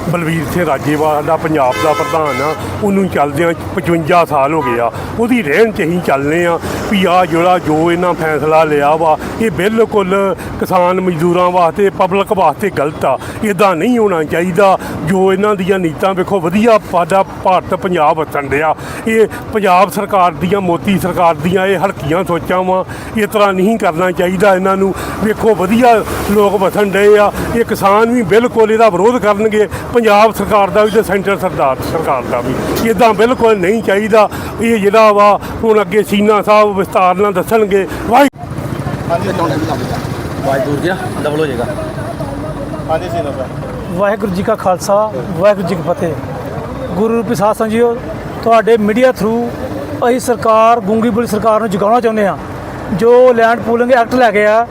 ਬਲਵੀਰ ਸਿੰਘ ਰਾਜੇਵਾਲ, ਸਾਡਾ ਪੰਜਾਬ ਦਾ ਪ੍ਰਧਾਨ ਆ, ਉਹਨੂੰ ਚੱਲਦਿਆਂ 55 ਸਾਲ ਹੋ ਗਏ ਆ। ਉਹਦੀ ਰਹਿਣ ਚ ਅਸੀਂ ਚੱਲਨੇ ਆ ਵੀ ਆ ਜਿਹੜਾ ਜੋ ਇਹਨਾਂ ਫੈਸਲਾ ਲਿਆ ਵਾ, ਇਹ ਬਿਲਕੁਲ ਕਿਸਾਨ ਮਜ਼ਦੂਰਾਂ ਵਾਸਤੇ ਪਬਲਿਕ ਵਾਸਤੇ ਗਲਤ ਆ। ਇਦਾਂ ਨਹੀਂ ਹੋਣਾ ਚਾਹੀਦਾ। ਜੋ ਇਹਨਾਂ ਦੀਆਂ ਨੀਤਾਂ ਵੇਖੋ, ਵਧੀਆ ਸਾਡਾ ਭਾਰਤ ਪੰਜਾਬ ਵਸਣ ਡਿਆ ਇਹ ਪੰਜਾਬ ਸਰਕਾਰ ਦੀਆਂ, ਮੋਦੀ ਸਰਕਾਰ ਦੀਆਂ ਇਹ ਹਲਕੀਆਂ ਸੋਚਾਂ ਵਾ, ਇਸ ਤਰ੍ਹਾਂ ਨਹੀਂ ਕਰਨਾ ਚਾਹੀਦਾ ਇਹਨਾਂ ਨੂੰ। ਵੇਖੋ, ਵਧੀਆ ਲੋਕ ਵਸਣ ਡਏ ਆ। ਇਹ ਕਿਸਾਨ ਵੀ ਬਿਲਕੁਲ ਇਹਦਾ ਵਿਰੋਧ ਕਰਨਗੇ। ਪੰਜਾਬ ਸਰਕਾਰ ਦਾ ਵੀ ਤੇ ਸੈਂਟਰ ਸਰਦਾਰ ਸਰਕਾਰ ਦਾ ਵੀ। ਇਦਾਂ ਬਿਲਕੁਲ ਨਹੀਂ ਚਾਹੀਦਾ ਇਹ ਜਿਹੜਾ ਵਾ ਹੁਣ ਅੱਗੇ ਸੀਨਾ ਸਾਹਿਬ ਵਿਸਤਾਰ ਨਾਲ ਦੱਸਣਗੇ। ਵਾਹਿਗੁਰੂ ਹਾਂਜੀ ਆਵਾਜ਼ ਦੂਰ ਗਿਆ ਡਬਲ ਹੋ ਜਾਏਗਾ। ਹਾਂਜੀ ਸੀਨਾ ਸਾਹਿਬ। ਵਾਹਿਗੁਰੂ ਜੀ ਕਾ ਖਾਲਸਾ ਵਾਹਿਗੁਰੂ ਜੀ ਕੀ ਫਤਿਹ। ਗੁਰੂ ਰੂਪੀ ਸਾਧ ਸੰਜੀਓ ਤੁਹਾਡੇ ਮੀਡੀਆ ਥਰੂ ਅਸੀਂ ਸਰਕਾਰ ਗੂੰਗੀ ਬੁਲੀ ਸਰਕਾਰ ਨੂੰ ਜਗਾਉਣਾ ਚਾਹੁੰਦੇ ਆ ਜੋ ਲੈਂਡ ਪੂਲਿੰਗ ਐਕਟ ਲੈ ਕੇ ਆ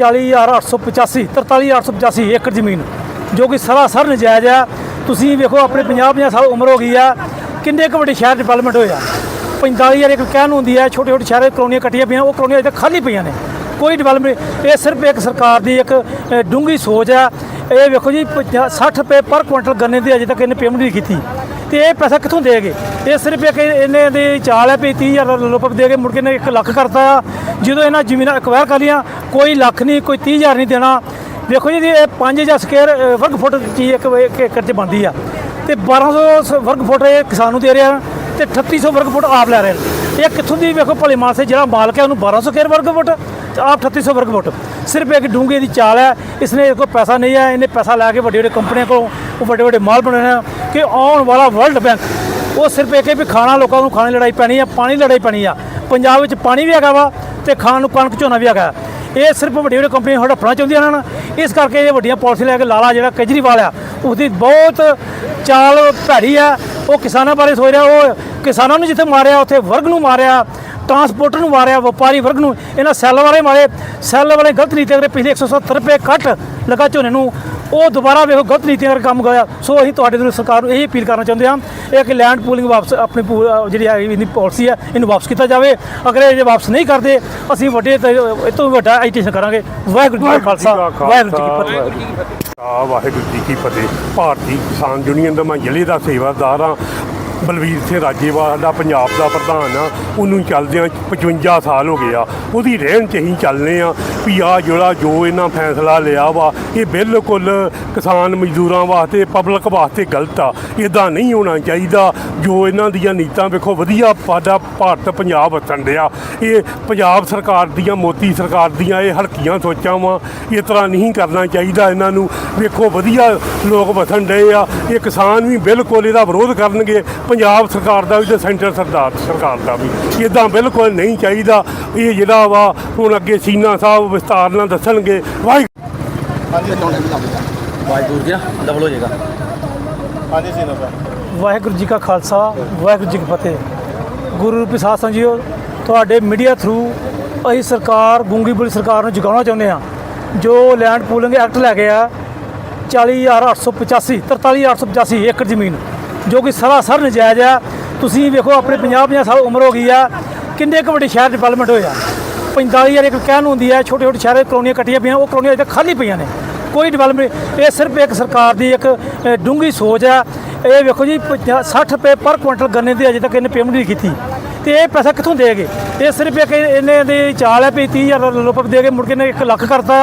40885 43885 ਏਕੜ ਜ਼ਮੀਨ। ਜੋ ਕਿ ਸਰਾਸਰ ਨਜਾਇਜ਼ ਆ। ਤੁਸੀਂ ਵੇਖੋ ਆਪਣੇ 50 50 ਸਾਲ ਉਮਰ ਹੋ ਗਈ ਆ। ਕਿੰਨੇ ਕੁ ਵੱਡੇ ਸ਼ਹਿਰ ਡਿਵੈਲਪਮੈਂਟ ਹੋਇਆ 45000 ਇੱਕ ਕਹਿਣ ਨੂੰ ਹੁੰਦੀ ਹੈ ਛੋਟੇ ਛੋਟੇ ਸ਼ਹਿਰ ਕਲੋਨੀਆਂ ਕੱਟੀਆਂ ਪਈਆਂ ਉਹ ਕਲੋਨੀਆਂ ਅਜੇ ਖਾਲੀ ਪਈਆਂ ਨੇ। ਕੋਈ ਡਿਵੈਲਪਮੈਂਟ ਇਹ ਸਿਰਫ ਇੱਕ ਸਰਕਾਰ ਦੀ ਇੱਕ ਅ, ਡੂੰਘੀ ਸੋਚ ਹੈ ਇਹ ਵੇਖੋ ਜੀ 60 ਰੁਪਏ ਪਰ ਕੁਇੰਟਲ ਗੰਨੇ ਦੀ ਅਜੇ ਤੱਕ ਇਹਨੇ ਪੇਮੈਂਟ ਨਹੀਂ ਕੀਤੀ। ਤੇ ਇਹ ਪੈਸਾ ਕਿੱਥੋਂ ਦੇਗੇ ਇਹ ਸਿਰਫ ਇੱਕ ਇਹਨੇ ਦੀ ਚਾਲ ਹੈ ਵੀ 30000 ਰੁਪਏ ਦੇ ਕੇ ਮੁੜ ਕੇ ਇਹਨੇ 1 ਲੱਖ ਕਰਤਾ ਜਦੋਂ ਇਹਨਾਂ ਜ਼ਮੀਨਾਂ ਐਕਵਾਇਰ ਕਰ ਲਈਆਂ ਕੋਈ ਲੱਖ ਨਹੀਂ ਕੋਈ 30000 ਨਹੀਂ ਦੇਣਾ। ਵੇਖੋ ਜੀ ਇਹ 5000 ਸਕੁਅਰ ਅ, ਵਰਗ ਫੁੱਟ ਚੀਜ਼ ਇੱਕ ਇੱਕ ਏਕੜ 'ਚ ਬਣਦੀ ਆ। ਤੇ 1200 ਵਰਗ ਫੁੱਟ ਇਹ ਕਿਸਾਨ ਨੂੰ ਦੇ ਰਿਹਾ ਤੇ 3800 ਵਰਗ ਫੁੱਟ ਆਪ ਲੈ ਰਹੇ ਨੇ। ਇਹ ਕਿੱਥੋਂ ਦੀ ਵੇਖੋ ਭਲੇ ਮਾਨਸੇ ਜਿਹੜਾ ਮਾਲਕ ਹੈ ਉਹਨੂੰ 1200 ਸਕੁਅਰ ਵਰਗ ਫੁੱਟ ਤੇ ਆਪ 3800 ਵਰਗ ਫੁੱਟ। ਸਿਰਫ ਇੱਕ ਡੂੰਘੇ ਦੀ ਚਾਲ ਹੈ ਇਸਨੇ ਕੋਈ ਪੈਸਾ ਨਹੀਂ ਹੈ ਇਹਨੇ ਪੈਸਾ ਲੈ ਕੇ ਵੱਡੇ ਵੱਡੇ ਕੰਪਨੀਆਂ ਕੋਲੋਂ ਉਹ ਵੱਡੇ ਵੱਡੇ ਮਾਲ ਬਣਾਉਣੇ ਆ ਕਿ ਆਉਣ ਵਾਲਾ ਵਰਲਡ ਬੈਂਕ ਉਹ ਸਿਰਫ ਇਹ ਹੀ ਵੀ ਖਾਣਾ ਲੋਕਾਂ ਨੂੰ ਖਾਣੇ ਲੜਾਈ ਪੈਣੀ ਆ ਪਾਣੀ ਲੜਾਈ ਪੈਣੀ ਆ। ਪੰਜਾਬ ਵਿੱਚ ਪਾਣੀ ਵੀ ਹੈਗਾ ਵਾ ਤੇ ਖਾਣ ਨੂੰ ਕਣਕ ਝੋਨਾ ਵੀ ਹੈਗਾ। ਇਹ ਸਿਰਫ ਵੱਡੀਆਂ ਵੱਡੀਆਂ ਕੰਪਨੀਆਂ ਹੜੱਪਣਾ ਚਾਹੁੰਦੀਆਂ ਹਨ। ਇਸ ਕਰਕੇ ਇਹ ਵੱਡੀਆਂ ਪਾਲਿਸੀ ਲੈ ਕੇ ਲਾਲਾ ਜਿਹੜਾ ਕੇਜਰੀਵਾਲ ਆ, ਉਸਦੀ ਬਹੁਤ ਚਾਲ ਭੈੜੀ ਆ। ਉਹ ਕਿਸਾਨਾਂ ਬਾਰੇ ਸੋਚ ਰਿਹਾ, ਉਹ ਕਿਸਾਨਾਂ ਨੂੰ ਜਿੱਥੇ ਮਾਰਿਆ, ਉੱਥੇ ਵਰਗ ਨੂੰ ਮਾਰਿਆ। ਟਰਾਂਸਪੋਰਟਰ ਨੂੰ ਮਾਰਿਆ ਵਪਾਰੀ ਵਰਗ ਨੂੰ। ਇਹਨਾਂ ਸੈੱਲ ਵਾਲੇ ਮਾਰੇ। ਸੈੱਲ ਵਾਲੇ ਗਲਤ ਨੀਤੀ ਅਗਰ ਪਿਛਲੇ 170 ਰੁਪਏ ਕੱਟ ਲਗਾ ਝੋਨੇ ਨੂੰ। ਉਹ ਦੁਬਾਰਾ ਵੇਖੋ ਗਲਤ ਨੀਤੀ ਅਗਰ ਕੰਮ ਗਿਆ ਸੋ ਅਸੀਂ ਤੁਹਾਡੇ ਤੋਂ ਸਰਕਾਰ ਨੂੰ ਇਹ ਅਪੀਲ ਕਰਨਾ ਚਾਹੁੰਦੇ ਹਾਂ ਇਹ ਕਿ ਲੈਂਡ ਪੂਲਿੰਗ ਵਾਪਸ ਆਪਣੀ ਜਿਹੜੀ ਹੈ ਇਹਦੀ ਪਾਲਿਸੀ ਹੈ ਇਹਨੂੰ ਵਾਪਸ ਕੀਤਾ ਜਾਵੇ। ਅਗਰ ਇਹ ਵਾਪਸ ਨਹੀਂ ਕਰਦੇ ਅਸੀਂ ਵੱਡੇ ਇਹ ਤੋਂ ਵੱਡਾ ਐਜੀਟੇਸ਼ਨ ਕਰਾਂਗੇ। ਵਾਹਿਗੁਰੂ ਜੀ ਕਾ ਖਾਲਸਾ। ਵਾਹਿਗੁਰੂ ਜੀ ਕੀ ਫਤਿਹ। ਵਾਹਿਗੁਰੂ ਜੀ ਕੀ ਫਤਿਹ। ਭਾਰਤੀ ਕਿਸਾਨ ਯੂਨੀਅਨ ਦਾ ਮੈਂ ਜ਼ਿਲ੍ਹੇ ਦਾ ਸੇਵਾਦਾਰ ਹਾਂ। ਬਲਵੀਰ ਸਿੰਘ ਰਾਜੇਵਾਲ ਸਾਡਾ ਪੰਜਾਬ ਦਾ ਪ੍ਰਧਾਨ ਆ, ਉਹਨੂੰ ਚੱਲਦਿਆਂ 55 ਸਾਲ ਹੋ ਗਏ ਆ। ਉਹਦੀ ਰਹਿਣ ਚ ਅਸੀਂ ਚੱਲਨੇ ਆ ਵੀ ਆ ਜਿਹੜਾ ਜੋ ਇਹਨਾਂ ਫੈਸਲਾ ਲਿਆ ਵਾ, ਇਹ ਬਿਲਕੁਲ ਕਿਸਾਨ ਮਜ਼ਦੂਰਾਂ ਵਾਸਤੇ ਪਬਲਿਕ ਵਾਸਤੇ ਗਲਤ ਆ। ਇਦਾਂ ਨਹੀਂ ਹੋਣਾ ਚਾਹੀਦਾ। ਜੋ ਇਹਨਾਂ ਦੀਆਂ ਨੀਤਾਂ ਵੇਖੋ, ਵਧੀਆ ਸਾਡਾ ਭਾਰਤ ਪੰਜਾਬ ਵਸਣ ਡਿਆ। ਇਹ ਪੰਜਾਬ ਸਰਕਾਰ ਦੀਆਂ, ਮੋਦੀ ਸਰਕਾਰ ਦੀਆਂ ਇਹ ਹਲਕੀਆਂ ਸੋਚਾਂ ਵਾ। ਇਸ ਤਰ੍ਹਾਂ ਨਹੀਂ ਕਰਨਾ ਚਾਹੀਦਾ ਇਹਨਾਂ ਨੂੰ। ਵੇਖੋ, ਵਧੀਆ ਲੋਕ ਵਸਣ ਡਏ ਆ। ਇਹ ਕਿਸਾਨ ਵੀ ਬਿਲਕੁਲ ਇਹਦਾ ਵਿਰੋਧ ਕਰਨਗੇ। ਪੰਜਾਬ ਸਰਕਾਰ ਦਾ ਵੀ ਤੇ ਸੈਂਟਰ ਸਰਦਾਰ ਸਰਕਾਰ ਦਾ ਵੀ। ਇਦਾਂ ਬਿਲਕੁਲ ਨਹੀਂ ਚਾਹੀਦਾ। ਇਹ ਜਿਹੜਾ ਵਾ ਹੁਣ ਅੱਗੇ ਸੀਨਾ ਸਾਹਿਬ ਵਿਸਤਾਰ ਨਾਲ ਦੱਸਣਗੇ। ਵਾਹਿਗੁਰੂ ਹਾਂਜੀ ਦੂਰ ਜੀ ਨਾ ਡਬਲ ਹੋ ਜਾਏਗਾ। ਹਾਂਜੀ ਸੀਨਾ ਸਾਹਿਬ। ਵਾਹਿਗੁਰੂ ਜੀ ਕਾ ਖਾਲਸਾ ਵਾਹਿਗੁਰੂ ਜੀ ਕੀ ਫਤਿਹ। ਗੁਰੂ ਰੂਪੀ ਸਾਧ ਸੰਜੀਓ ਤੁਹਾਡੇ ਮੀਡੀਆ ਥਰੂ ਅਸੀਂ ਸਰਕਾਰ ਗੂੰਗੀ ਬੁਲੀ ਸਰਕਾਰ ਨੂੰ ਜਗਾਉਣਾ ਚਾਹੁੰਦੇ ਹਾਂ। ਜੋ ਲੈਂਡ ਪੂਲਿੰਗ ਐਕਟ ਲੈ ਕੇ ਆ 40885 43885 ਏਕੜ ਜ਼ਮੀਨ। ਜੋ ਕਿ ਸਰਾਸਰ ਨਜਾਇਜ਼ ਆ। ਤੁਸੀਂ ਵੇਖੋ ਆਪਣੇ 50 50 ਸਾਲ ਉਮਰ ਹੋ ਗਈ ਆ। ਕਿੰਨੇ ਕੁ ਵੱਡੇ ਸ਼ਹਿਰ ਡਿਵੈਲਪਮੈਂਟ ਹੋਇਆ 45000 ਇੱਕ ਕਹਿਣ ਹੁੰਦੀ ਹੈ ਛੋਟੇ ਛੋਟੇ ਸ਼ਹਿਰਾਂ 'ਚ ਕਲੋਨੀਆਂ ਕੱਟੀਆਂ ਪਈਆਂ ਉਹ ਕਲੋਨੀਆਂ ਅਜੇ ਖਾਲੀ ਪਈਆਂ ਨੇ। ਕੋਈ ਡਿਵੈਲਪਮੈਂਟ ਇਹ ਸਿਰਫ ਇੱਕ ਸਰਕਾਰ ਦੀ ਇੱਕ ਅ, ਡੂੰਘੀ ਸੋਚ ਹੈ ਇਹ ਵੇਖੋ ਜੀ 50 60 ਰੁਪਏ ਪਰ ਕੁਇੰਟਲ ਗੰਨੇ ਦੀ ਅਜੇ ਤੱਕ ਇਹਨੇ ਪੇਮੈਂਟ ਨਹੀਂ ਕੀਤੀ। ਤੇ ਇਹ ਪੈਸਾ ਕਿੱਥੋਂ ਦੇਗੇ ਇਹ ਸਿਰਫ ਇੱਕ ਇਹਨੇ ਦੀ ਚਾਲ ਹੈ ਵੀ 30000 ਰੁਪਏ ਦੇ ਕੇ ਮੁੜ ਕੇ ਨੇ 1 ਲੱਖ ਕਰਤਾ।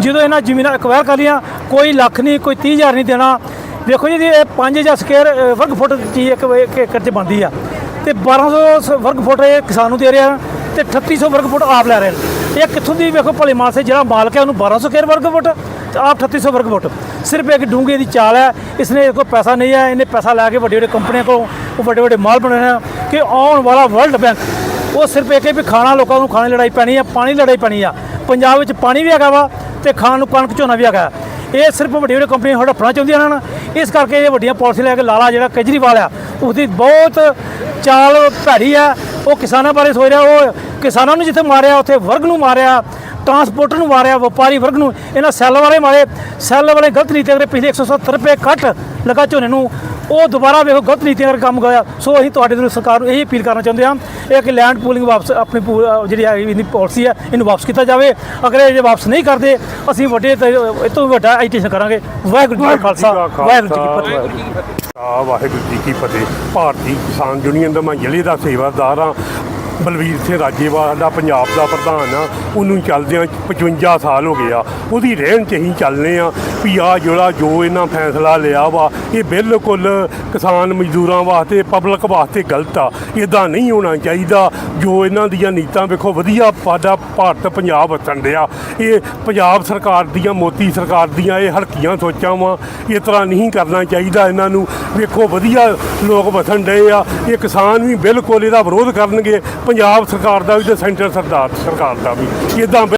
ਜਦੋਂ ਇਹਨਾਂ ਜ਼ਮੀਨਾਂ ਐਕਵਾਇਰ ਕਰ ਲਈਆਂ ਕੋਈ ਲੱਖ ਨਹੀਂ ਕੋਈ 30000 ਨਹੀਂ ਦੇਣਾ। ਵੇਖੋ ਜੀ ਇਹ 5000 ਸਕੁਅਰ ਅ, ਵਰਗ ਫੁੱਟ ਚੀਜ਼ ਇੱਕ ਇੱਕ ਏਕੜ 'ਚ ਬਣਦੀ ਆ। ਤੇ 1200 ਸ- ਵਰਗ ਫੁੱਟ ਇਹ ਕਿਸਾਨ ਨੂੰ ਦੇ ਰਿਹਾ ਤੇ 3800 ਵਰਗ ਫੁੱਟ ਆਪ ਲੈ ਰਹੇ ਨੇ। ਇਹ ਕਿੱਥੋਂ ਦੀ ਵੇਖੋ ਭਲੇ ਮਾਨਸੇ ਜਿਹੜਾ ਮਾਲਕ ਹੈ ਉਹਨੂੰ 1200 ਸਕੁਅਰ ਵਰਗ ਫੁੱਟ ਤੇ ਆਪ 3800 ਵਰਗ ਫੁੱਟ ਸਿਰਫ ਇੱਕ ਡੂੰਘੇ ਦੀ ਚਾਲ ਹੈ ਇਸਨੇ ਕੋਈ ਪੈਸਾ ਨਹੀਂ ਹੈ ਇਹਨੇ ਪੈਸਾ ਲੈ ਕੇ ਵੱਡੇ ਵੱਡੇ ਕੰਪਨੀਆਂ ਕੋਲੋਂ ਉਹ ਵੱਡੇ ਵੱਡੇ ਮਾਲ ਬਣਾਉਣੇ ਆ ਕਿ ਆਉਣ ਵਾਲਾ ਵਰਲਡ ਬੈਂਕ ਉਹ ਸਿਰਫ ਇੱਕ ਵੀ ਖਾਣਾ ਲੋਕਾਂ ਨੂੰ ਖਾਣੇ ਲੜਾਈ ਪੈਣੀ ਆ ਪਾਣੀ ਲੜਾਈ ਪੈਣੀ ਆ। ਪੰਜਾਬ ਵਿੱਚ ਪਾਣੀ ਵੀ ਹੈਗਾ ਵਾ ਤੇ ਖਾਣ ਨੂੰ ਕਣਕ ਝੋਨਾ ਵੀ ਹੈਗਾ। ਇਹ ਸਿਰਫ ਵੱਡੀਆਂ ਵੱਡੀਆਂ ਕੰਪਨੀਆਂ ਹੜੱਪਣਾ ਚਾਹੁੰਦੀਆਂ ਹਨ ਇਸ ਕਰਕੇ ਇਹ ਵੱਡੀਆਂ ਪਾਲਿਸੀ ਲੈ ਕੇ ਲਾਲਾ ਜਿਹੜਾ ਕੇਜਰੀਵਾਲ ਆ ਉਸਦੀ ਬਹੁਤ ਚਾਲ ਭੈੜੀ ਆ। ਉਹ ਕਿਸਾਨਾਂ ਬਾਰੇ ਸੋਚ ਰਿਹਾ, ਉਹ ਕਿਸਾਨਾਂ ਨੂੰ ਜਿੱਥੇ ਮਾਰਿਆ, ਉੱਥੇ ਵਰਗ ਨੂੰ ਮਾਰਿਆ ਟਰਾਂਸਪੋਰਟਰ ਨੂੰ ਮਾਰਿਆ, ਵਪਾਰੀ ਵਰਗ ਨੂੰ, ਇਹਨਾਂ ਸੈੱਲ ਵਾਲੇ ਮਾਰੇ। ਸੈੱਲ ਵਾਲੇ ਗਲਤ ਨੀਤੀ ਅਗਰ ਪਿਛਲੇ 170 ਰੁਪਏ ਕੱਟ ਲਗਾ ਝੋਨੇ ਨੂੰ। ਉਹ ਦੁਬਾਰਾ ਵੇਖੋ ਗਲਤ ਨੀਤੀ ਅਗਰ ਕੰਮ ਗਿਆ ਸੋ ਅਸੀਂ ਤੁਹਾਡੇ ਤੋਂ ਸਰਕਾਰ ਨੂੰ ਇਹ ਅਪੀਲ ਕਰਨਾ ਚਾਹੁੰਦੇ ਹਾਂ ਇਹ ਕਿ ਲੈਂਡ ਪੂਲਿੰਗ ਵਾਪਸ ਆਪਣੀ ਜਿਹੜੀ ਹੈ ਇਹਦੀ ਪਾਲਿਸੀ ਹੈ ਇਹਨੂੰ ਵਾਪਸ ਕੀਤਾ ਜਾਵੇ। ਅਗਰ ਇਹ ਜੇ ਵਾਪਸ ਨਹੀਂ ਕਰਦੇ ਅਸੀਂ ਵੱਡੇ ਇਹ ਤੋਂ ਵੱਡਾ ਐਜੀਟੇਸ਼ਨ ਕਰਾਂਗੇ। ਵਾਹਿਗੁਰੂ ਜੀ ਕਾ ਖਾਲਸਾ ਵਾਹਿਗੁਰੂ ਜੀ ਕੀ ਫਤਿਹ। ਵਾਹਿਗੁਰੂ ਜੀ ਕੀ ਫਤਿਹ। ਭਾਰਤੀ ਕਿਸਾਨ ਯੂਨੀਅਨ ਦਾ ਮੈਂ ਜ਼ਿਲ੍ਹੇ ਦਾ ਸੇਵਾਦਾਰ ਹਾਂ। ਬਲਵੀਰ ਸਿੰਘ ਰਾਜੇਵਾਲ ਸਾਡਾ ਪੰਜਾਬ ਦਾ ਪ੍ਰਧਾਨ ਆ, ਉਹਨੂੰ ਚੱਲਦਿਆਂ 55 ਸਾਲ ਹੋ ਗਏ ਆ। ਉਹਦੀ ਰਹਿਣ ਚ ਅਸੀਂ ਚੱਲਨੇ ਆ ਵੀ ਆ ਜਿਹੜਾ ਜੋ ਇਹਨਾਂ ਫੈਸਲਾ ਲਿਆ ਵਾ, ਇਹ ਬਿਲਕੁਲ ਕਿਸਾਨ ਮਜ਼ਦੂਰਾਂ ਵਾਸਤੇ ਪਬਲਿਕ ਵਾਸਤੇ ਗਲਤ ਆ। ਇਦਾਂ ਨਹੀਂ ਹੋਣਾ ਚਾਹੀਦਾ। ਜੋ ਇਹਨਾਂ ਦੀਆਂ ਨੀਤਾਂ ਵੇਖੋ, ਵਧੀਆ ਸਾਡਾ ਭਾਰਤ ਪੰਜਾਬ ਵਸਣ ਡਿਆ। ਇਹ ਪੰਜਾਬ ਸਰਕਾਰ ਦੀਆਂ, ਮੋਦੀ ਸਰਕਾਰ ਦੀਆਂ ਇਹ ਹਲਕੀਆਂ ਸੋਚਾਂ ਵਾ, ਇਸ ਤਰ੍ਹਾਂ ਨਹੀਂ ਕਰਨਾ ਚਾਹੀਦਾ ਇਹਨਾਂ ਨੂੰ। ਵੇਖੋ, ਵਧੀਆ ਲੋਕ ਵਸਣ ਡਏ ਆ। ਇਹ ਕਿਸਾਨ ਵੀ ਬਿਲਕੁਲ ਇਹਦਾ ਵਿਰੋਧ ਕਰਨਗੇ। ਪੰਜਾਬ ਸਰਕਾਰ ਦਾ ਵੀ ਤੇ ਸੈਂਟਰ ਸਰਦਾਰ ਸਰਕਾਰ ਦਾ ਵੀ ਇਦਾਂ